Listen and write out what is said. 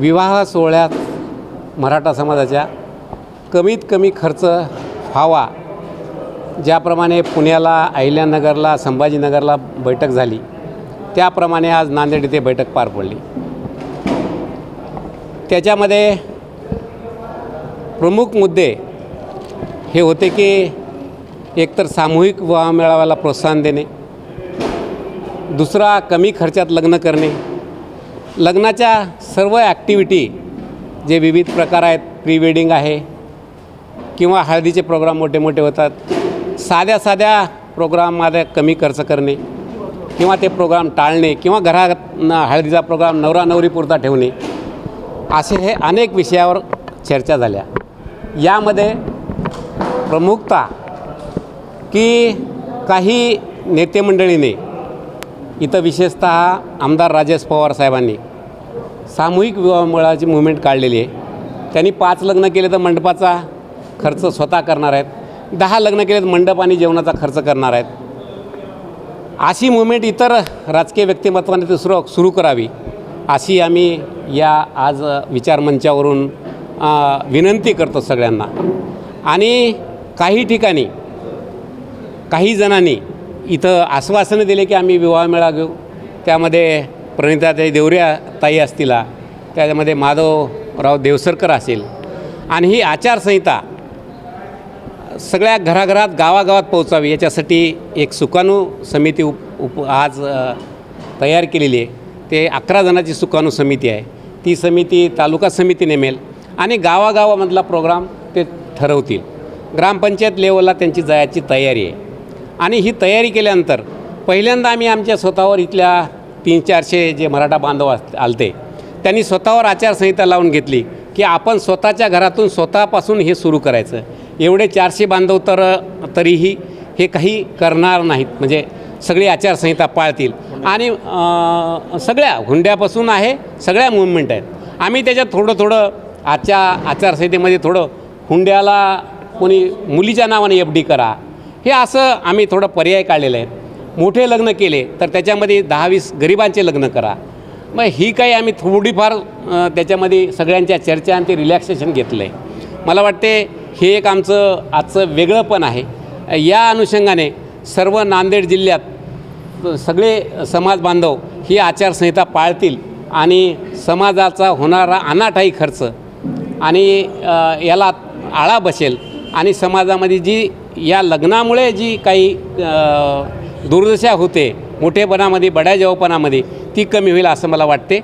विवाह सोहळ्यात मराठा समाजाच्या कमीत कमी खर्च व्हावा ज्याप्रमाणे पुण्याला अहिल्यानगरला संभाजीनगरला बैठक झाली त्याप्रमाणे आज नांदेड येथे बैठक पार पडली. त्याच्यामध्ये प्रमुख मुद्दे हे होते की एकतर सामूहिक विवाह मेळाव्याला प्रोत्साहन देणे दुसरा कमी खर्चात लग्न करणे लग्नाच्या सर्व ॲक्टिव्हिटी जे विविध प्रकार आहेत प्री वेडिंग आहे किंवा हळदीचे प्रोग्राम मोठे मोठे होतात साध्या साध्या प्रोग्राममध्ये कमी खर्च करणे किंवा ते प्रोग्राम टाळणे किंवा घरात हळदीचा प्रोग्राम नवरा नवरीपुरता ठेवणे असे हे अनेक विषयावर चर्चा झाल्या. यामध्ये प्रमुखता की काही नेतेमंडळीने इथं विशेषत आमदार राजेश पवार साहेबांनी सामूहिक विवाहमळाची मुवमेंट काढलेली आहे. त्यांनी पाच लग्न केले तर मंडपाचा खर्च स्वतः करणार आहेत. दहा लग्न केले तर मंडप आणि जेवणाचा खर्च करणार आहेत. अशी मुवमेंट इतर राजकीय व्यक्तिमत्वाने ते सुरू सुरू करावी अशी आम्ही या आज विचारमंचावरून विनंती करतो सगळ्यांना. आणि काही ठिकाणी काही जणांनी इथं आश्वासनं दिले की आम्ही विवाह मेळा घेऊ. त्यामध्ये प्रणिताताई देवऱ्या ताई असतील त्याच्यामध्ये माधवराव देवसरकर असेल. आणि ही आचारसंहिता सगळ्या घराघरात गावागावात पोहोचावी याच्यासाठी एक सुकाणू समिती उप उप आज तयार केलेली आहे. ते अकरा जणांची सुकाणू समिती आहे. ती समिती तालुका समिती नेमेल आणि गावागावामधला प्रोग्राम ते ठरवतील. ग्रामपंचायत लेवलला त्यांची जायची तयारी आहे. आणि ही तयारी केल्यानंतर पहिल्यांदा आम्ही आमच्या स्वतःवर इथल्या तीन चारशे जे मराठा बांधव अस- आलते त्यांनी स्वतःवर आचारसंहिता लावून घेतली की आपण स्वतःच्या घरातून स्वतःपासून हे सुरू करायचं. एवढे चारशे बांधव तर तरीही हे काही करणार नाहीत. म्हणजे सगळी आचारसंहिता पाळतील. आणि सगळ्या हुंड्यापासून आहे सगळ्या मुवमेंट आहेत. आम्ही त्याच्यात थोडं थोडं आजच्या आचारसंहितेमध्ये थोडं हुंड्याला कोणी मुलीच्या नावाने एफ डी करा हे असं आम्ही थोडं पर्याय काढलेलं आहे. मोठे लग्न केले तर त्याच्यामध्ये दहा वीस गरिबांचे लग्न करा. मग ही काही आम्ही थोडीफार त्याच्यामध्ये सगळ्यांच्या चर्चा आणि ते रिलॅक्सेशन घेतलं आहे मला वाटते हे एक आमचं आजचं वेगळं पण आहे. या अनुषंगाने सर्व नांदेड जिल्ह्यात सगळे समाज बांधव ही आचारसंहिता पाळतील आणि समाजाचा होणारा अनाठाई खर्च आणि याला आळा बसेल आणि समाजामध्ये जी या लग्नामुळे जी काही दुर्दशा होते मोठेपणामध्ये बड्या जेवपणामध्ये ती कमी होईल असं मला वाटते.